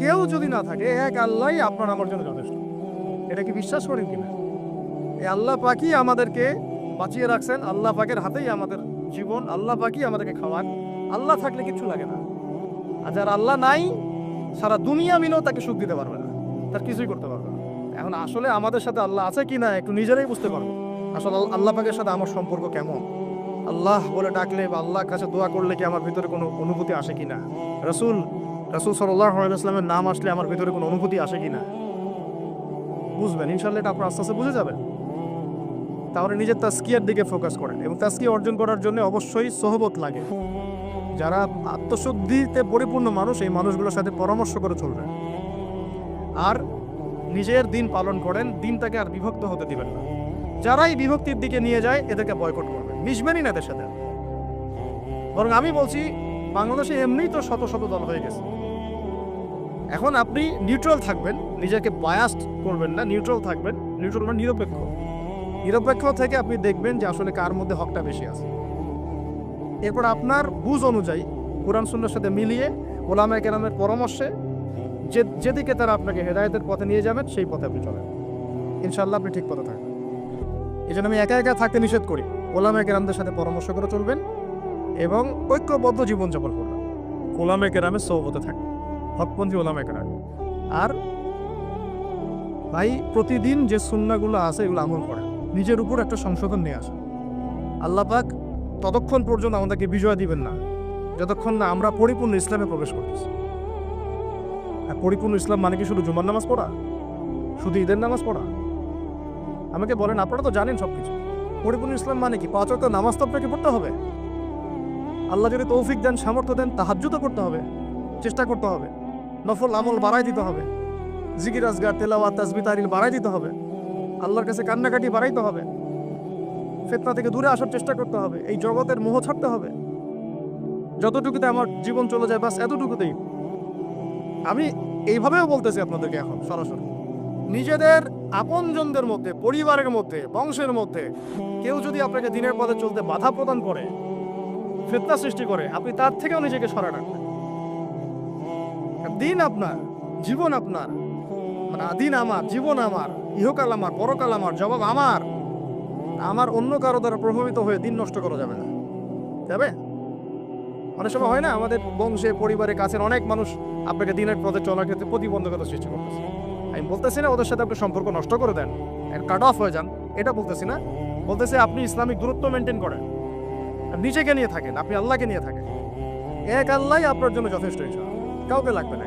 কেউ যদি না থাকে এক আল্লাহই আপনার আমার জন্য যথেষ্ট। এটা কি বিশ্বাস করেন কিনা? এই আল্লাহ পাকই আমাদেরকে বাঁচিয়ে রাখছেন, আল্লাহ পাকের হাতেই আমাদের জীবন, আল্লাহ পাকই আমাদেরকে খাওয়ান। আল্লাহ থাকলে কিচ্ছু লাগে না। আর যার আল্লাহ নাই, সারা দুনিয়া মিলেও তাকে সুখ দিতে পারবে না। তার কিছুই করতে পারবে না। এখন আসলে আমাদের সাথে আল্লাহ আছে কি না একটু নিজেরাই বুঝতে পারব আসলে আল্লাহ পাকের সাথে আমার সম্পর্ক কেমন? আল্লাহ বলে ডাকলে বা আল্লাহর কাছে দোয়া করলে কি আমার ভিতরে কোনো অনুভূতি আসে কি না রসুল রসুল সাল্লাহ ইসলামের নাম আসলে আমার ভিতরে কোনো অনুভূতি আসে কি না বুঝবেন ইনশাল্লাহ এটা আপনার আস্তে আস্তে বুঝে যাবেন। তাহলে নিজের তাস্কিয়ার দিকে ফোকাস করেন এবং তাস্কিয়া অর্জন করার জন্য অবশ্যই সহবত লাগে। যারা আত্মশুদ্ধিতে পরিপূর্ণ মানুষ, এই মানুষগুলোর সাথে পরামর্শ করে চলবেন। আর নিজের দিন পালন করেন, দিনটাকে আর বিভক্ত হতে দিবেন না। যারাই বিভক্তির দিকে নিয়ে যায়, এদেরকে বয়কট করবেন। মিশবেনই না এদের সাথে। বরং আমি বলছি, বাংলাদেশে এমনিই তো শত শত দল হয়ে গেছে। এখন আপনি নিউট্রাল থাকবেন, নিজেকে বায়াস্ট করবেন না নিউট্রাল থাকবেন নিউট্রাল মানে নিরপেক্ষ। নিরপেক্ষ থেকে আপনি দেখবেন যে আসলে কার মধ্যে হকটা বেশি আছে। এরপর আপনার বুঝ অনুযায়ী কোরআন সুন্নার সাথে মিলিয়ে ওলামা কেরামের পরামর্শে যে যেদিকে তারা আপনাকে হেদায়তের পথে নিয়ে যাবেন, সেই পথে আপনি চলেন। ইনশাল্লাহ আপনি ঠিক পথে থাকবেন। এই জন্য আমি একা একা থাকতে নিষেধ করি। ওলামা কেরামদের সাথে পরামর্শ করে চলবেন এবং ঐক্যবদ্ধ জীবনযাপন করবেন। ওলামে কেরামের সৌবতে থাকবেন। হকপন্থী ওলামে কেরাম আর ভাই, প্রতিদিন যে সুন্নাগুলো আছে, এগুলো আমল করেন। নিজের উপর একটা সংশোধন নিয়ে আসেন। আল্লাহ পাক ততক্ষণ পর্যন্ত আমাদেরকে বিজয় দিবেন না। যতক্ষণ না আমরা পরিপূর্ণ ইসলামে প্রবেশ করতেছি। আর পরিপূর্ণ ইসলাম মানে কি শুধু জুমার নামাজ পড়া? শুধু ঈদের নামাজ পড়া? আমাকে বলেন, আপনারা তো জানেন সব কিছু পরিপূর্ণ ইসলাম মানে কি? পাঁচ ওয়াক্ত নামাজ তো আপনাকে পড়তে হবে। আল্লাহ যদি তৌফিক দেন, সামর্থ্য দেন, তাহাজ্জুদও করতে হবে। চেষ্টা করতে হবে। নফল আমল বাড়াই দিতে হবে। জিকির, আজগার, তেলাওয়াত তাসবি তারিল বাড়াই দিতে হবে। আল্লাহর কাছে কান্নাকাটি বাড়াইতে হবে। ফেতনা থেকে দূরে আসার চেষ্টা করতে হবে। এই জগতের মোহ ছাড়তে হবে। যতটুকুতে আমার জীবন চলে যায়, বাস এতটুকুতেই। আমি এইভাবেও বলতেছি আপনাদেরকে এখন, সরাসরি। নিজেদের আপনজনদের মধ্যে, পরিবারের মধ্যে, বংশের মধ্যে, কেউ যদি আপনাকে দিনের পথে চলতে বাধা প্রদান করে, ফেতনা সৃষ্টি করে, আপনি তার থেকেও নিজেকে সরা রাখবেন দিন আপনার, জীবন আপনার। মানে দিন আমার, জীবন আমার, ইহকাল আমার, পরকাল আমার, জবাব আমার। আমার অন্য কারও দ্বারা প্রভাবিত হয়ে দিন নষ্ট করা যাবে না। যাবে? অনেক সময় হয় না, আমাদের বংশে, পরিবারে, কাছের অনেক মানুষ আপনাকে দিনের পথে চলার ক্ষেত্রে প্রতিবন্ধকতা সৃষ্টি করতেছে। আমি বলতেছি না ওদের সাথে আপনি সম্পর্ক নষ্ট করে দেন কাট অফ হয়ে যান, এটা বলতেছি না। বলতেছে আপনি ইসলামিক দূরত্ব মেনটেন করেন। নিজেকে নিয়ে থাকেন, আপনি আল্লাহকে নিয়ে থাকেন। এক আল্লাহই আপনার জন্য যথেষ্ট কাউকে লাগবে না।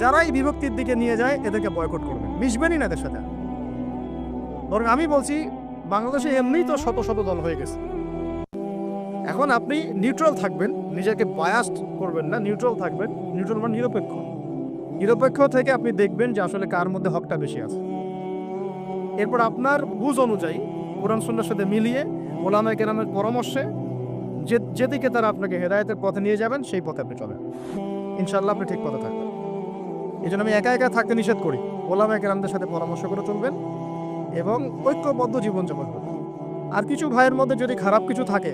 যারাই বিভক্তির দিকে নিয়ে যায়, এদেরকে বয়কট করবেন মিশবেনই না এদের সাথে। বরং আমি বলছি, বাংলাদেশে এমনিই তো শত শত দল হয়ে গেছে। এখন আপনি নিউট্রাল থাকবেন, নিজেকে বায়াস্ট করবেন না নিউট্রাল থাকবেন নিউট্রাল মানে নিরপেক্ষ। নিরপেক্ষ থেকে আপনি দেখবেন যে আসলে কার মধ্যে হকটা বেশি আছে। এরপর আপনার বুঝ অনুযায়ী কোরআন সুন্নার সাথে মিলিয়ে ওলামা কেরামের পরামর্শে যে যেদিকে তারা আপনাকে হেদায়তের পথে নিয়ে যাবেন, সেই পথে আপনি চলেন। ইনশাল্লাহ আপনি ঠিক পথে থাকবেন। এই জন্য আমি একা একা থাকতে নিষেধ করি। ওলামা কেরামদের সাথে পরামর্শ করে চলবেন এবং ঐক্যবদ্ধ জীবনযাপন করবেন। আর কিছু ভাইয়ের মধ্যে যদি খারাপ কিছু থাকে,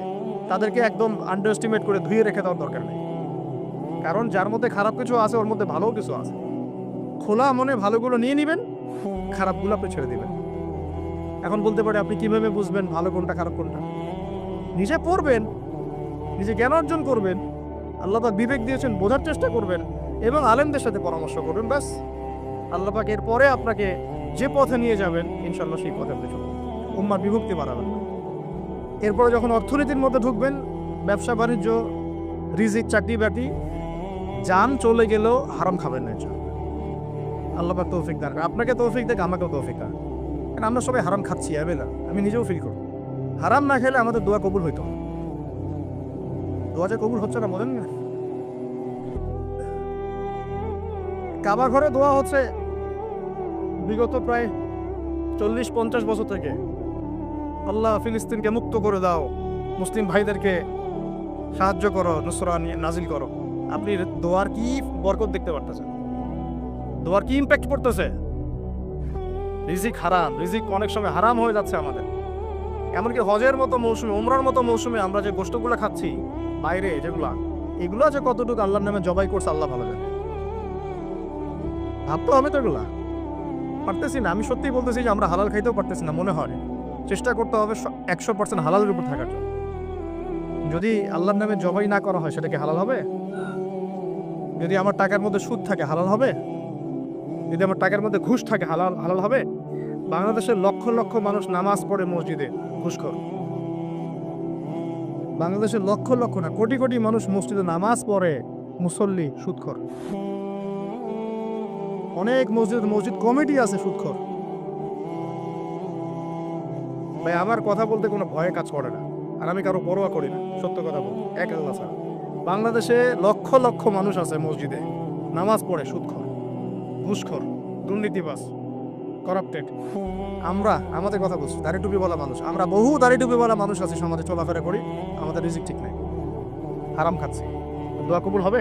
তাদেরকে একদম আন্ডার এস্টিমেট করে ধুয়ে রেখে দেওয়ার দরকার নেই। কারণ যার মধ্যে খারাপ কিছু আছে, ওর মধ্যে ভালোও কিছু আছে। খোলা মনে ভালোগুলো নিয়ে নেবেন, খারাপগুলো আপনি ছেড়ে দেবেন। এখন বলতে পারে, আপনি কীভাবে বুঝবেন ভালো কোনটা, খারাপ কোনটা? নিজে পড়বেন, নিজে জ্ঞান অর্জন করবেন, আল্লাহ পাক বিবেক দিয়েছেন, বোঝার চেষ্টা করবেন এবং আলেমদের সাথে পরামর্শ করবেন ব্যাস। আল্লাহ পাক এরপরে আপনাকে যে পথে নিয়ে যাবেন ইনশাল্লাহ সেই পথে আপনি চলবেন উম্মার বিভক্তি বাড়াবেন এরপরে যখন অর্থনীতির মধ্যে ঢুকবেন, ব্যবসা, বাণিজ্য, রিজিক, চাকরি, বাকরি, যান চলে গেলেও হারাম খাবেন না ইনশাআল্লাহ। আল্লাহ পাক তৌফিক দান আপনাকে তৌফিক দেখ আমাকেও তৌফিক দান। কারণ আমরা সবাই হারাম খাচ্ছি অ্যাবেলা আমি নিজেও ফিল করি হারাম না খেলে আমাদের দোয়া কবুল হইতো দোয়া যে কবুল হচ্ছে না, বলেন না। কাবা ঘরে দোয়া হচ্ছে বিগত প্রায় চল্লিশ, পঞ্চাশ বছর থেকে। আল্লাহ ফিলিস্তিনকে মুক্ত করে দাও। মুসলিম ভাইদেরকে সাহায্য করো, নুসরা নাজিল করো। আপনি দোয়ার কি বরকত দেখতে পারতেছেন? দোয়ার কি ইম্প্যাক্ট পড়তেছে? রিজিক হারাম। রিজিক অনেক সময় হারাম হয়ে যাচ্ছে আমাদের। এমনকি হজের মতো মৌসুমে, উমরার মতো মৌসুমে আমরা যে গোষ্ঠগুলো খাচ্ছি, বাইরে যেগুলা, এগুলো যে কতটুকু আল্লাহর নামে জবাই করছে, আল্লাহ ভালো জানে। ভাবতে হবে তো এগুলা। পারতেছি না, আমি সত্যিই বলতেছি যে আমরা হালাল খাইতেও পারতেছি না, মনে হয়। চেষ্টা করতে হবে একশো পার্সেন্ট হালালের উপর থাকার জন্য। যদি আল্লাহর নামে জবাই না করা হয়, সেটা কি হালাল হবে? যদি আমার টাকার মধ্যে সুদ থাকে, হালাল হবে? যদি আমার টাকার মধ্যে ঘুষ থাকে, হালাল হালাল হবে? বাংলাদেশের লক্ষ লক্ষ মানুষ নামাজ পড়ে মসজিদে, ঘুষখোর। বাংলাদেশের লক্ষ লক্ষ না, কোটি কোটি মানুষ মসজিদে নামাজ পড়ে, মুসল্লি, সুদখোর। অনেক মসজিদ মসজিদ কমিটি আছে সুদখোর ভাই, আমার কথা বলতে কোনো ভয়ে কাজ করে না। আর আমি কারও পরোয়া করি না, সত্য কথা বলতে। এক আল্লাহ বাংলাদেশে লক্ষ লক্ষ মানুষ আছে মসজিদে। নামাজ পড়ে সুদখোর ঘুষখোর দুর্নীতিবাস করাপ্টেড আমরা, আমাদের কথা বলছি, দাড়ি টুপি বলা মানুষ। আমরা বহু দাড়ি টুপি বলা মানুষ আছে, সমাজে চলাফেরা করি, আমাদের রিজিক ঠিক নাই। হারাম খাচ্ছি। দোয়া কবুল হবে?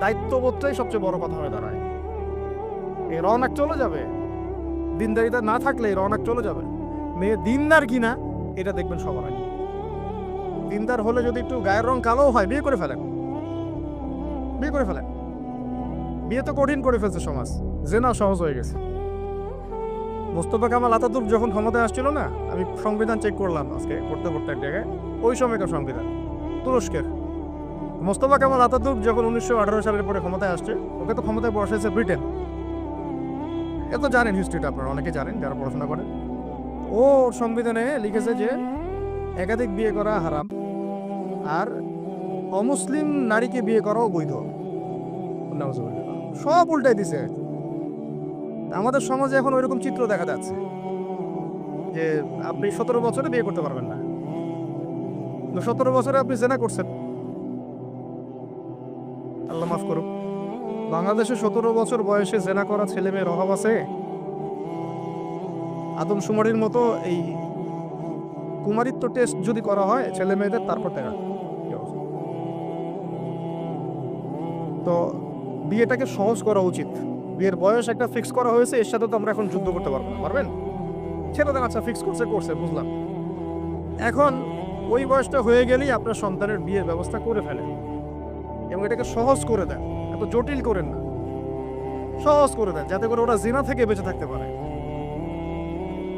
দায়িত্ববোধটাই সবচেয়ে বড় কথা হয়ে দাঁড়ায়। এই রওনাক চলে যাবে। দিনদারিতা না থাকলে এই রওনাক চলে যাবে। মেয়ে দিনদার কিনা, এটা দেখবেন সবার আগে। দিনদার হলে যদি একটু গায়ের রং কালো হয়, বিয়ে করে ফেলেন। বিয়ে করে ফেলেন। বিয়ে তো কঠিন করে ফেলছে সমাজ। যে না সহজ হয়ে গেছে। মোস্তফা কামাল আতাতুর্ক যখন ক্ষমতায় আসছিল না, আমি সংবিধান চেক করলাম আজকে করতে করতে এক জায়গায়। ওই সময়কার সংবিধান। তুরস্কের। মোস্তফা কামাল আতাতুর্ক যখন উনিশশো আঠারো সালের পরে ক্ষমতায় আসছে, ওকে তো ক্ষমতায় বসেছে ব্রিটেন। এ তো জানেন হিস্ট্রিটা আপনারা অনেকে জানেন যারা পড়াশোনা করেন ও সংবিধানে লিখেছে যে, একাধিক বিয়ে করা হারাম, আর অমুসলিম নারীকে বিয়ে করাও বৈধ। সব উল্টাই দিছে। আমাদের সমাজে এখন ওইরকম চিত্র দেখা যাচ্ছে, যে আপনি সতেরো বছরে বিয়ে করতে পারবেন না। সতেরো বছরে আপনি জেনা করছেন। বাংলাদেশে সতেরো বছর বয়সে জেনা করা ছেলে মেয়ের অভাব আছে? আদমশুমারির মতো এই কুমারিত্ব টেস্ট যদি করা হয় ছেলে মেয়েদের তারপর দেখা। তো বিয়েটাকে সহজ করা উচিত। বিয়ের বয়স একটা ফিক্স করা হয়েছে, এর সাথে তো আমরা এখন যুদ্ধ করতে পারব না, পারবেন? ছেলেদের আচ্ছা ফিক্স করছে করছে, বুঝলাম। এখন ওই বয়সটা হয়ে গেলেই আপনার সন্তানের বিয়ের ব্যবস্থা করে ফেলেন এবং এটাকে সহজ করে দেন। এত জটিল করেন না। সহজ করে দেন, যাতে করে ওরা জিনা থেকে বেঁচে থাকতে পারে।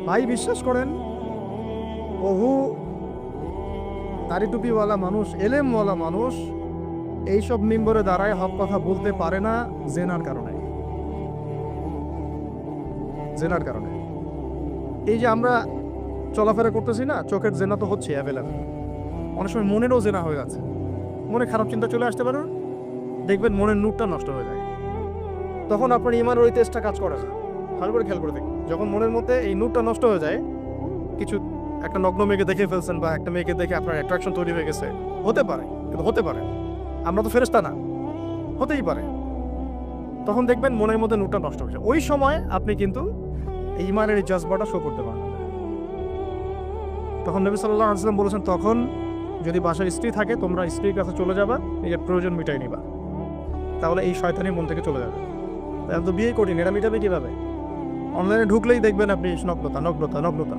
ভাই, বিশ্বাস করেন, বহু দাড়ি টুপিওয়ালা মানুষ, এলেমওয়ালা মানুষ এইসব মিম্বরে দাঁড়ায় হক কথা বলতে পারে না জেনার কারণে। জেনার কারণে। এই যে আমরা চলাফেরা করতেছি না, চোখের জেনা তো হচ্ছে অ্যাভেলেবেল অনেক সময় মনেরও জেনা হয়ে যাচ্ছে মনে খারাপ চিন্তা চলে আসতে পারে? দেখবেন মনের নূরটা নষ্ট হয়ে যায়। তখন আপনার ইমানের ওই তেজটা কাজ করে না। ভালো করে খেয়াল করে দেখুন। যখন মনের মধ্যে এই নূরটা নষ্ট হয়ে যায়, কিছু একটা নগ্ন মেয়েকে দেখে ফেলছেন বা একটা মেয়েকে দেখে আপনার অ্যাট্রাকশন তৈরি হয়ে গেছে, হতে পারে, কিন্তু হতে পারে। আমরা তো ফেরেস্তা না। হতেই পারে। তখন দেখবেন মনের মধ্যে নূরটা নষ্ট হয়েছে ওই সময় আপনি কিন্তু এই ইমানের এই জজবাটা শো করতে পারেন তখন নবী সাল্লাহ আসলাম বলেছেন, তখন যদি বাসার স্ত্রী থাকে, তোমরা স্ত্রীর কাছে চলে যাবা, নিজের প্রয়োজন মিটাই নিবা। তাহলে এই শয়তানি মন থেকে চলে যাবে। আমি তো বিয়ে করিনি এটা মিটাবে কীভাবে? অনলাইনে ঢুকলেই দেখবেন আপনি নগ্নতা নগ্নতা নগ্নতা।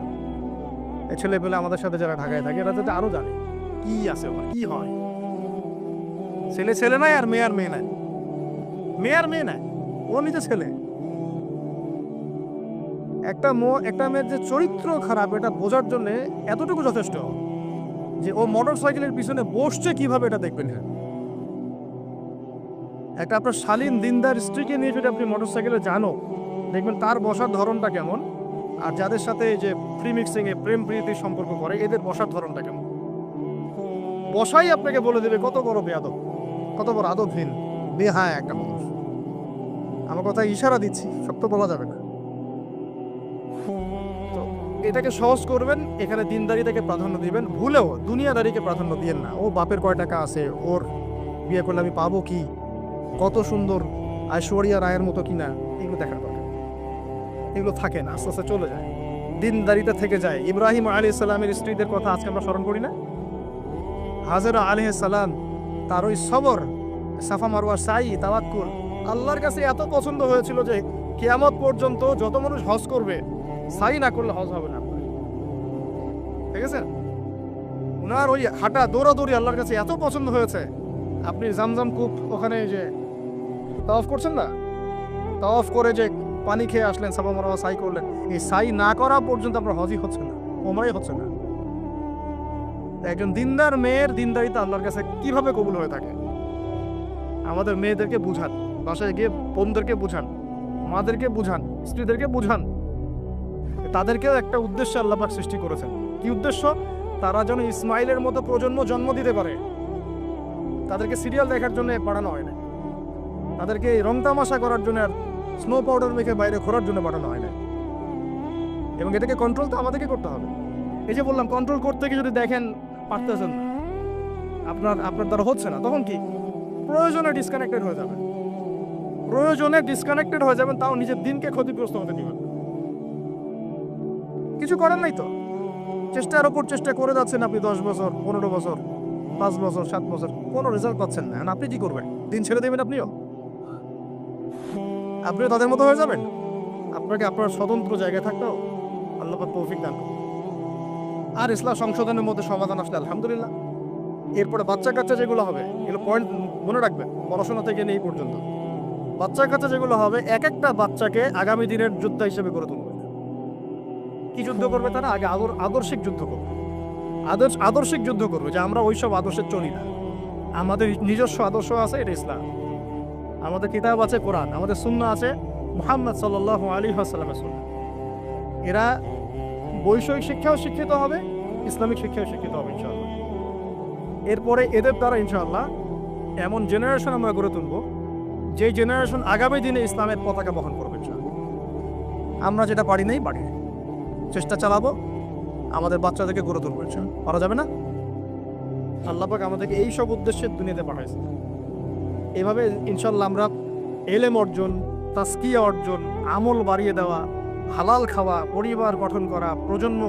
এই ছেলে পেলে আমাদের সাথে যারা ঢাকায় থাকে, এরা যাতে আরও জানে কি আছে ওখানে, কি হয়। ছেলে ছেলে নাই আর মেয়ে আর মেয়ে নাই। মেয়ে আর মেয়ে নাই, ও নিজে ছেলে। একটা মো, একটা মেয়ের যে চরিত্র খারাপ, এটা বোঝার জন্য এতটুকু যথেষ্ট যে ও মোটর সাইকেলের পিছনে বসছে কীভাবে এটা দেখবেন হ্যাঁ। একটা আপনার শালীন দিনদার স্ত্রীকে নিয়ে যদি আপনি মোটর সাইকেলে জানো দেখবেন তার বসার ধরনটা কেমন আর যাদের সাথে যে ফ্রি মিক্সিং এ প্রেম প্রীতির সম্পর্ক করে, এদের বসার ধরনটা কেমন? বসাই আপনাকে বলে দেবে, কত বড় বেয়াদব, কত বড় আদবহীন, বেহায় একটা মানুষ। আমার কথা ইশারা দিচ্ছি, সব তো বলা যাবে না। তো এটাকে সহজ করবেন, এখানে দিনদারিটাকে প্রাধান্য দিবেন, ভুলেও দুনিয়াদারিকে প্রাধান্য দিয়েন না। ও বাপের কয় টাকা আছে, ওর বিয়ে করলে আমি পাবো কি? কত সুন্দর ঐশ্বরিয়া রায়ের মতো কিনা এগুলো দেখার দরকার। এগুলো থাকে না, আস্তে আস্তে চলে যায়। দিনদারিতা থেকে যায়। ইব্রাহিম আলী সালামের স্ত্রীদের কথা আজকে আমরা স্মরণ করি না? হাজরা আলী সালাম, তার ওই সবর, সাফা মারওয়া সাই, তাওয়াক্কুল, আল্লাহর কাছে এত পছন্দ হয়েছিল যে কেয়ামত পর্যন্ত যত মানুষ হজ করবে, সাই না করলে হজ হবে না। ঠিক আছে? ওনার ওই হাঁটা দৌড়াদৌড়ি আল্লাহর কাছে এত পছন্দ হয়েছে। আপনি জামজাম কূপ ওখানে যে তাওয়াফ করছেন না? তাওয়াফ করে যে পানি খেয়ে আসলেন, সাবা মারা সাই করলেন। এই সাই না করা পর্যন্ত আপনার হজই হচ্ছে না, ওমরাই হচ্ছে না। একজন দিনদার মেয়ের দিনদারিতা আল্লাহর কাছে কীভাবে কবুল হয়ে থাকে? আমাদের মেয়েদেরকে বুঝান, বাসায় গিয়ে বোনদেরকে বুঝান, মাদেরকে বুঝান, স্ত্রীদেরকে বুঝান। তাদেরকেও একটা উদ্দেশ্য আল্লাপাক সৃষ্টি করেছেন। কি উদ্দেশ্য? তারা যেন ইসমাইলের মতো প্রজন্ম জন্ম দিতে পারে। তাদেরকে সিরিয়াল দেখার জন্য পাঠানো হয় না তাদেরকে এই রং তামাশা করার জন্য আর স্নো পাউডার মেখে বাইরে ঘোরার জন্য পাঠানো হয় না এবং এটাকে কন্ট্রোল তো আমাদেরকে করতে হবে। এই যে বললাম কন্ট্রোল করতে গিয়ে যদি দেখেন পারতেছেন না, আপনার আপনার দ্বারা হচ্ছে না, তখন কি? প্রয়োজনে ডিসকানেক্টেড হয়ে যাবে প্রয়োজনে ডিসকানেক্টেড হয়ে যাবেন, তাও নিজের দিনকে ক্ষতিগ্রস্ত হতে দিবেন। কিছু করেন নাই তো? চেষ্টার ওপর চেষ্টা করে যাচ্ছেন আপনি দশ বছর, পনেরো বছর, পাঁচ বছর, সাত বছর, কোনো রেজাল্ট পাচ্ছেন না। আপনি কি করবেন? দিন ছেড়ে দেবেন আপনিও? আপনিও তাদের মতো হয়ে যাবেন। আপনাকে আপনার স্বতন্ত্র জায়গায় থাকতেও আল্লাহ তৌফিক দান। আর ইসলাম সংশোধনের মধ্যে সমাধান আসলে আলহামদুলিল্লাহ। এরপরে বাচ্চা কাচ্চা যেগুলো হবে, এগুলো পয়েন্ট মনে রাখবেন, পড়াশোনা থেকে নেই পর্যন্ত। বাচ্চা কাচ্চা যেগুলো হবে, এক একটা বাচ্চাকে আগামী দিনের যোদ্ধা হিসেবে গড়ে তুলবে। কি যুদ্ধ করবে তারা? আগে আদর আদর্শিক যুদ্ধ করবে। আদর্শ আদর্শিক যুদ্ধ করবে, যে আমরা ওইসব আদর্শে চলি না। আমাদের নিজস্ব আদর্শ আছে, এটা ইসলাম। আমাদের কিতাব আছে, কোরআন। আমাদের সুন্না আছে, মুহাম্মদ সাল্লাহ আলী আসসালামের সুন্না এরা বৈষয়িক শিক্ষাও শিক্ষিত হবে, ইসলামিক শিক্ষাও শিক্ষিত হবে, ইনশাআল্লাহ। এরপরে এদের দ্বারা, ইনশাআল্লাহ, এমন জেনারেশন আমরা গড়ে তুলব যে জেনারেশন আগামী দিনে ইসলামের পতাকা বহন করবে আমরা যেটা পারি নাই, পারি চেষ্টা চালাবো, আমাদের বাচ্চাদেরকে গড়ে তুলবো পারা যাবে না? আল্লাপাক আমাদেরকে এই সব উদ্দেশ্যে দুনিয়াতে পাঠাইছে। এভাবে ইনশাল্লাহ আমরা এলেম অর্জন তাস্কিয়া অর্জন, আমল বাড়িয়ে দেওয়া, হালাল খাওয়া, পরিবার গঠন করা, প্রজন্ম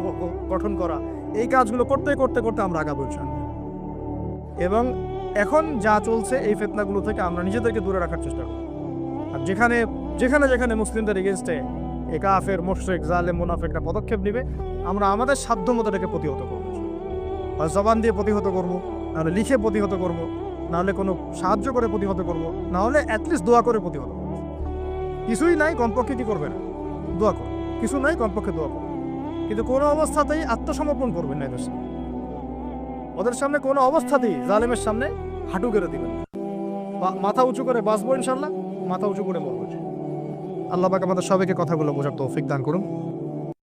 গঠন করা, এই কাজগুলো করতে করতে করতে আমরা আগাবো ইনশাল্লাহ এবং এখন যা চলছে এই ফেতনাগুলো থেকে আমরা নিজেদেরকে দূরে রাখার চেষ্টা করব। আর যেখানে যেখানে যেখানে মুসলিমদের এগেনস্টে এ কাফের মোশেক জালেম, মুনাফেকরা পদক্ষেপ নেবে, আমরা আমাদের সাধ্য মতো এটাকে প্রতিহত করব। জবান দিয়ে প্রতিহত করব নাহলে লিখে প্রতিহত করব। নাহলে কোনো সাহায্য করে প্রতিহত করব। নাহলে অ্যাটলিস্ট দোয়া করে প্রতিহত করব। কিছুই নাই কমপক্ষে কি করবে? না দোয়া করো। কিছু নাই কমপক্ষে দোয়া করো। কিন্তু কোনো অবস্থাতেই আত্মসমর্পণ করবেন না এদের সামনে। ওদের সামনে কোনো অবস্থাতেই জালেমের সামনে হাঁটু কেড়ে দিবেন মাথা উঁচু করে বাঁচবো ইনশাল্লাহ মাথা উঁচু করে মরবো। আল্লাহ পাক আমাদের সবাইকে কথাগুলো বোঝার তৌফিক দান করুন।